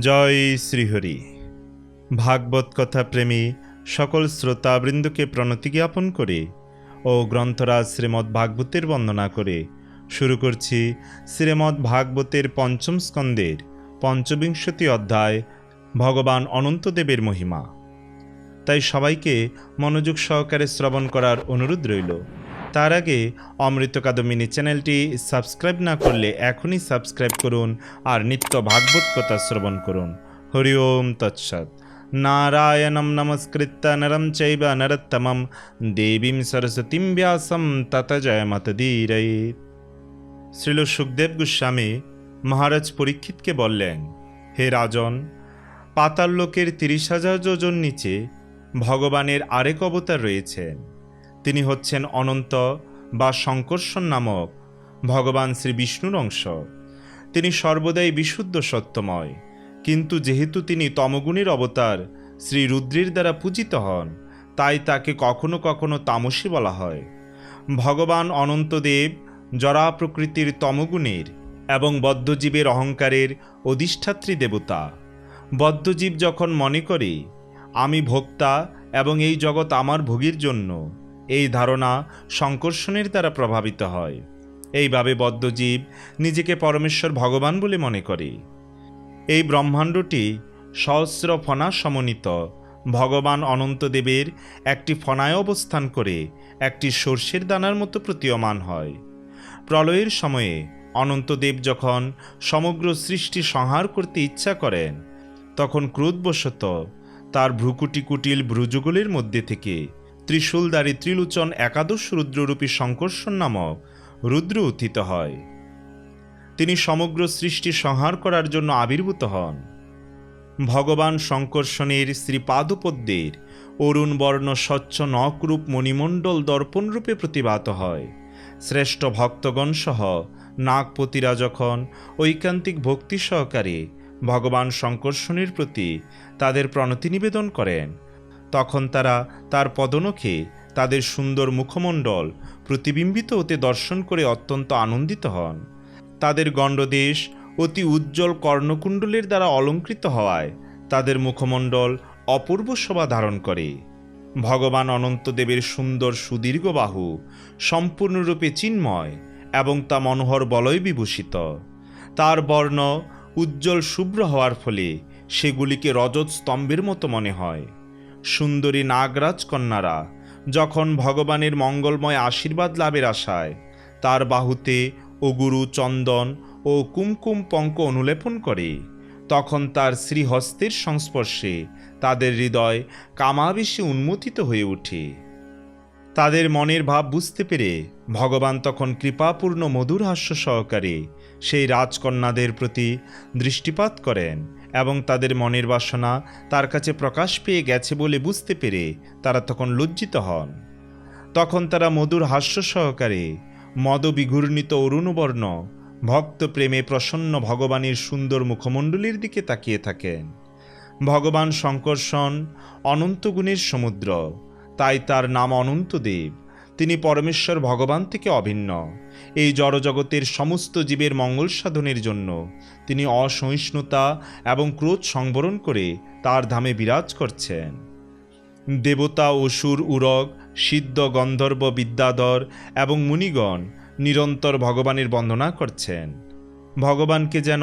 জয় শ্রীহরি। ভাগবত কথা প্রেমী সকল শ্রোতাবৃন্দকে প্রণতি জ্ঞাপন করে ও গ্রন্থরাজ শ্রীমদ্ ভাগবতের বন্দনা করে। শুরু করছি শ্রীমদ্ ভাগবতের পঞ্চম স্কন্দের পঞ্চবিংশতি অধ্যায়, ভগবান অনন্তদেবের মহিমা। তাই সবাইকে মনোযোগ সহকারে শ্রবণ করার অনুরোধ রইল। তার আগে অমৃত কাদমিনী চ্যানেলটি সাবস্ক্রাইব না করলে এখনই সাবস্ক্রাইব করুন আর নিত্য ভাগবত কথা শ্রবণ করুন। হরি ওম তৎসৎ। নারায়ণম নমস্কৃত্য নরম চৈব নরোত্তমম। দেবীম সরস্বতীম ব্যাসম তত জয় জয়মতদীরয়িত শ্রীল সুখদেব গোস্বামী মহারাজ পরীক্ষিতকে বললেন, হে রাজন, পাতাল লোকের তিরিশ হাজার যোজন নিচে ভগবানের আরেক অবতার রয়েছেন। তিনি হচ্ছেন অনন্ত বা শঙ্কর্ষণ নামক ভগবান শ্রী বিষ্ণুর অংশ। তিনি সর্বদাই বিশুদ্ধ সত্যময়, কিন্তু যেহেতু তিনি তমগুণের অবতার শ্রী রুদ্রের দ্বারা পূজিত হন, তাই তাকে কখনো কখনো তামসী বলা হয়। ভগবান অনন্তদেব জরা প্রকৃতির তমগুণের এবং বদ্ধজীবের অহংকারের অধিষ্ঠাত্রী দেবতা। বদ্ধজীব যখন মনে করে, আমি ভোক্তা এবং এই জগৎ আমার ভোগীর জন্য এই ধারণা সংকর্ষণের দ্বারা প্রভাবিত হয়। এইভাবে বদ্ধজীব নিজেকে পরমেশ্বর ভগবান বলে মনে করে। এই ব্রহ্মাণ্ডটি সহস্র ফণা সমন্বিত। ভগবান অনন্তদেবের একটি ফণায় অবস্থান করে একটি সর্ষের দানার মতো প্রতীয়মান হয়। প্রলয়ের সময়ে অনন্তদেব যখন সমগ্র সৃষ্টি সংহার করতে ইচ্ছা করেন, তখন ক্রোধবশত তার ভ্রুকুটি কুটিল ভ্রুযুগলের মধ্যে থেকে ত্রিশূলদারী ত্রিলোচন একাদশ রুদ্ররূপী শঙ্কর্ষণ নামক রুদ্র উত্থিত হয়। তিনি সমগ্র সৃষ্টি সংহার করার জন্য আবির্ভূত হন। ভগবান শঙ্কর্ষণের শ্রীপাদপদ্মের অরুণ বর্ণ স্বচ্ছ নকরূপ মণিমণ্ডল দর্পণরূপে প্রতিভাত হয়। শ্রেষ্ঠ ভক্তগণ সহ নাগপতিরা যখন ঐকান্তিক ভক্তি সহকারে ভগবান শঙ্কর্ষণের প্রতি তাদের প্রণতি নিবেদন করেন তখন তারা তার পদনখে তাদের সুন্দর মুখমণ্ডল প্রতিবিম্বিত হতে দর্শন করে অত্যন্ত আনন্দিত হন। তাদের গণ্ডদেশ অতি উজ্জ্বল কর্ণকুণ্ডলের দ্বারা অলঙ্কৃত হওয়ায় তাদের মুখমণ্ডল অপূর্ব শোভা ধারণ করে। ভগবান অনন্তদেবের সুন্দর সুদীর্ঘ বাহু সম্পূর্ণরূপে চিন্ময় এবং তা মনোহর বলয় বিভূষিত। তার বর্ণ উজ্জ্বল শুভ্র হওয়ার ফলে সেগুলিকে রজত স্তম্ভের মতো মনে হয়। সুন্দরী নাগরাজ কন্যারা, যখন ভগবানের মঙ্গলময় আশীর্বাদ লাভের আশায়, তার বাহুতে অগুরু চন্দন ও কুমকুম পঙ্ক অনুলেপন করে। তখন তার শ্রীহস্তের সংস্পর্শে তাদের হৃদয় কামাবেশে উন্মোচিত হয়ে ওঠে। তাদের মনের ভাব বুঝতে পেরে ভগবান তখন কৃপাপূর্ণ মধুর হাস্য সহকারে সেই রাজকন্যাদের প্রতি দৃষ্টিপাত করেন এবং তাদের মনের বাসনা তার কাছে প্রকাশ পেয়ে গেছে বলে বুঝতে পেরে তারা তখন লজ্জিত হন। তখন তারা মধুর হাস্য সহকারে মদবিঘূর্ণিত অরুণবর্ণ, ভক্ত প্রেমে প্রসন্ন ভগবানের সুন্দর মুখমণ্ডলীর দিকে তাকিয়ে থাকেন। ভগবান শঙ্কর্ষণ অনন্ত গুণের সমুদ্র, তাই তার নাম অনন্তদেব তিনি পরমেশ্বর ভগবান থেকে অভিন্ন। এই জড়জগতের সমস্ত জীবের মঙ্গল সাধনের জন্য তিনি অসহিষ্ণুতা এবং ক্রোধ সংবরণ করে তার ধামে বিরাজ করছেন। দেবতা অসুর উরগ, সিদ্ধ গন্ধর্ব বিদ্যাধর এবং মুনিগণ নিরন্তর ভগবানের বন্দনা করছেন। ভগবানকে যেন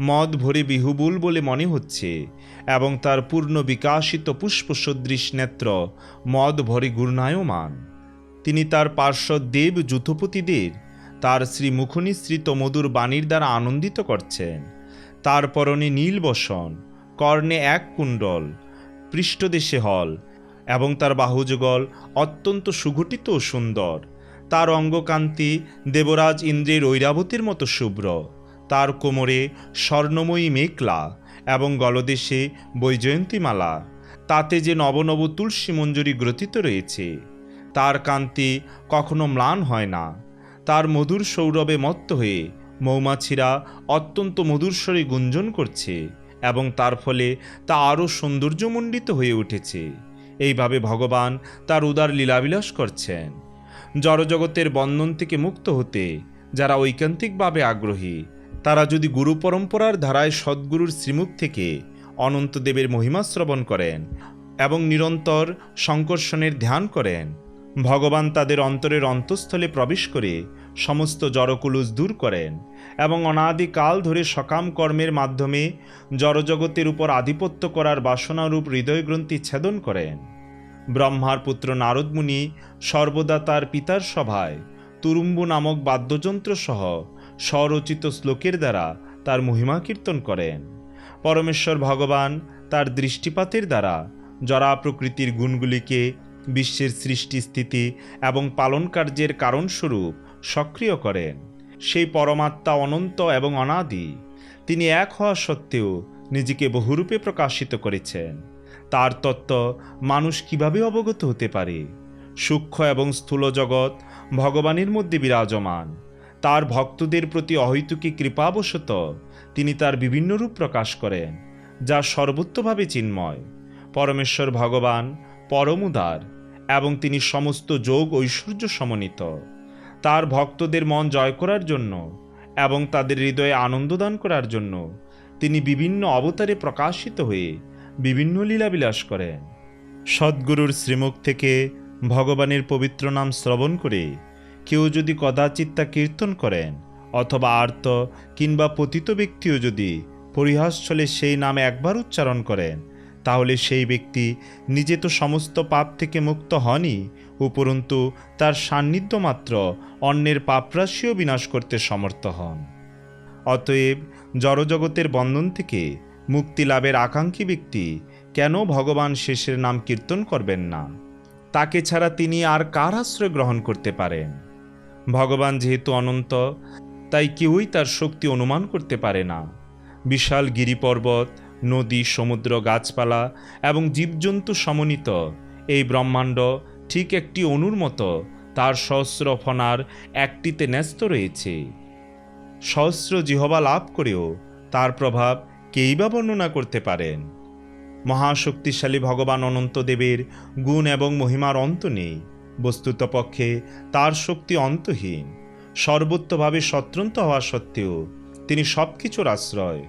মদ ভরে বিহুবুল বলে মনে হচ্ছে এবং তার পূর্ণ বিকাশিত পুষ্প সদৃশ নেত্র মদ ভরে গুরুনায়মান তিনি তার পার্শ্বদ দেব যুথপতিদের তার শ্রী মুখনিসৃত মধুর বাণীর দ্বারা আনন্দিত করছেন। তার পরনে নীল বসন, কর্ণে এক কুণ্ডল, পৃষ্ঠদেশে হল, এবং তার বাহুযুগল অত্যন্ত সুগঠিত ও সুন্দর। তার অঙ্গকান্তি দেবরাজ ইন্দ্রের ঐরাবতীর মতো শুভ্র। তার কোমরে স্বর্ণময়ী মেঘলা এবং গলদেশে বৈজয়ন্তীমালা। তাতে যে নবনব তুলসী মঞ্জুরি গ্রথিত রয়েছে। তার কান্তি কখনো ম্লান হয় না। তার মধুর সৌরভে মত্ত হয়ে মৌমাছিরা অত্যন্ত মধুর স্বরে গুঞ্জন করছে এবং তার ফলে তা আরও সৌন্দর্যমণ্ডিত হয়ে উঠেছে। এইভাবে ভগবান তার উদার লীলাবিলাস করছেন। জড়জগতের বন্ধন থেকে মুক্ত হতে যারা ঐকান্তিকভাবে আগ্রহী, তারা যদি গুরু পরম্পরার ধারায় সদ্গুরুর শ্রীমুখ থেকে অনন্তদেবের মহিমা শ্রবণ করেন এবং নিরন্তর সংকর্ষণের ধ্যান করেন ভগবান তাদের অন্তরের অন্তঃস্থলে প্রবেশ করে সমস্ত জড়কুলুস দূর করেন এবং অনাদিকাল ধরে সকাম কর্মের মাধ্যমে জড়জগতের উপর আধিপত্য করার বাসনারূপ হৃদয়গ্রন্থি ছেদন করেন। ব্রহ্মার পুত্র নারদমুনি সর্বদা তার পিতার সভায় তুরুম্বু নামক বাদ্যযন্ত্র সহ স্বরচিত শ্লোকের দ্বারা তার মহিমা কীর্তন করেন। পরমেশ্বর ভগবান তার দৃষ্টিপাতের দ্বারা জরা প্রকৃতির গুণগুলিকে বিশ্বের সৃষ্টি স্থিতি এবং পালন কার্যের কারণস্বরূপ সক্রিয় করেন। সেই পরমাত্মা অনন্ত এবং অনাদি। তিনি এক হওয়া সত্ত্বেও নিজেকে বহুরূপে প্রকাশিত করেছেন। তার তত্ত্ব, মানুষ কীভাবে অবগত হতে পারে? সূক্ষ্ম এবং স্থূল জগৎ ভগবানের মধ্যে বিরাজমান। তার ভক্তদের প্রতি অহৈতুকী কৃপাবশত তিনি তার বিভিন্ন রূপ প্রকাশ করেন, যা সর্বোত্তভাবে চিন্ময়। পরমেশ্বর ভগবান পরমুদার এবং তিনি সমস্ত যোগ ঐশ্বর্য সমন্বিত। তার ভক্তদের মন জয় করার জন্য এবং তাদের হৃদয়ে আনন্দদান করার জন্য তিনি বিভিন্ন অবতারে প্রকাশিত হয়ে বিভিন্ন লীলাবিলাস করেন। সদ্গুরুর শ্রীমুখ থেকে ভগবানের পবিত্র নাম শ্রবণ করে কেউ যদি কদাচিত্তা কীর্তন করেন অথবা আর্ত কিংবা পতিত ব্যক্তিও যদি পরিহাস ছলে সেই নাম একবার উচ্চারণ করেন তাহলে সেই ব্যক্তি নিজে তো সমস্ত পাপ থেকে মুক্ত হনই, উপরন্তু তার সান্নিধ্য মাত্র অন্যের পাপরাশিও বিনাশ করতে সমর্থ হন। অতএব জড়জগতের বন্ধন থেকে মুক্তি লাভের আকাঙ্ক্ষী ব্যক্তি কেন ভগবান শেষের নাম কীর্তন করবেন না? তাকে ছাড়া তিনি আর কার আশ্রয় গ্রহণ করতে পারেন? ভগবান যেহেতু অনন্ত, তাই কেউই তার শক্তি অনুমান করতে পারে না। বিশাল গিরিপর্বত নদী, সমুদ্র, গাছপালা এবং জীবজন্তু সমন্বিত। এই ব্রহ্মাণ্ড ঠিক একটি অণুর মতো। তার সহস্র ফনার একটিতে ন্যস্ত রয়েছে। সহস্র জিহবা লাভ করেও তার প্রভাব কেই বা বর্ণনা করতে পারেন? মহাশক্তিশালী ভগবান অনন্তদেবের গুণ এবং মহিমার অন্ত নেই। বস্তুত পক্ষে তার শক্তি অন্তহীন। সর্বত্রভাবে স্বতন্ত্র হওয়া সত্ত্বেও তিনি সব কিছুর আশ্রয়।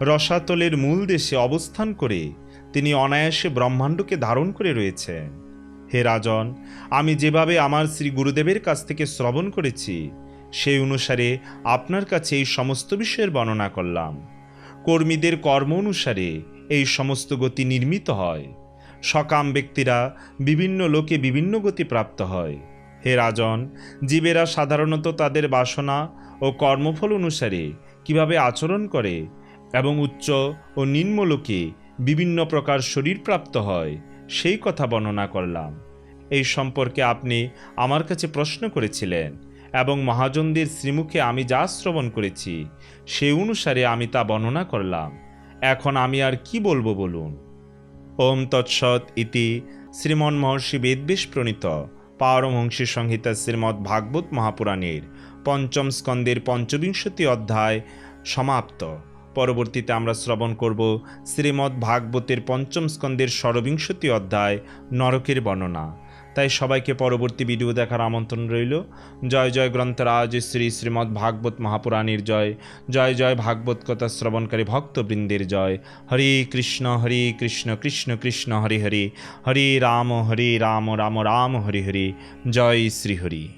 রসাতলের মূল দেশে অবস্থান করে তিনি অনায়াসে ব্রহ্মাণ্ডকে ধারণ করে রয়েছে। হে রাজন, আমি যেভাবে আমার শ্রী গুরুদেবের কাছ থেকে শ্রবণ করেছি, সেই অনুসারে আপনার কাছে এই সমস্ত বিষয়ের বর্ণনা করলাম। কর্মীদের কর্ম অনুসারে এই সমস্ত গতি নির্মিত হয়। সকাম ব্যক্তিরা বিভিন্ন লোকে বিভিন্ন গতি প্রাপ্ত হয়। হে রাজন, জীবেরা সাধারণত তাদের বাসনা ও কর্মফল অনুসারে কীভাবে আচরণ করে এবং উচ্চ ও নিম্নলোকে বিভিন্ন প্রকার শরীর প্রাপ্ত হয়, সেই কথা বর্ণনা করলাম। এই সম্পর্কে আপনি আমার কাছে প্রশ্ন করেছিলেন এবং মহাজনদের শ্রীমুখে আমি যা শ্রবণ করেছি সেই অনুসারে আমি তা বর্ণনা করলাম। এখন আমি আর কি বলব বলুন? ওম তৎসৎ ইতি শ্রীমন মহর্ষি বেদবেশ প্রণীত পারমহংসী সংহিতা শ্রীমৎ ভাগবত মহাপুরাণের পঞ্চম স্কন্দের পঞ্চবিংশতি অধ্যায় সমাপ্ত। পরবর্তীতে আমরা শ্রবণ করব শ্রীমদ্ ভাগবতের পঞ্চম স্কন্দের ষড়বিংশতি অধ্যায়, নরকের বর্ণনা। তাই সবাইকে পরবর্তী ভিডিও দেখার আমন্ত্রণ রইল। জয় জয় গ্রন্থরাজ, শ্রী শ্রীমদ্ ভাগবত মহাপুরাণীর জয়। জয় জয় ভাগবত কথা শ্রবণকারী ভক্তবৃন্দের জয়। হরে কৃষ্ণ, হরি কৃষ্ণ কৃষ্ণ কৃষ্ণ, হরি হরি। হরে রাম হরে রাম রাম রাম, হরি হরি। জয় শ্রীহরি।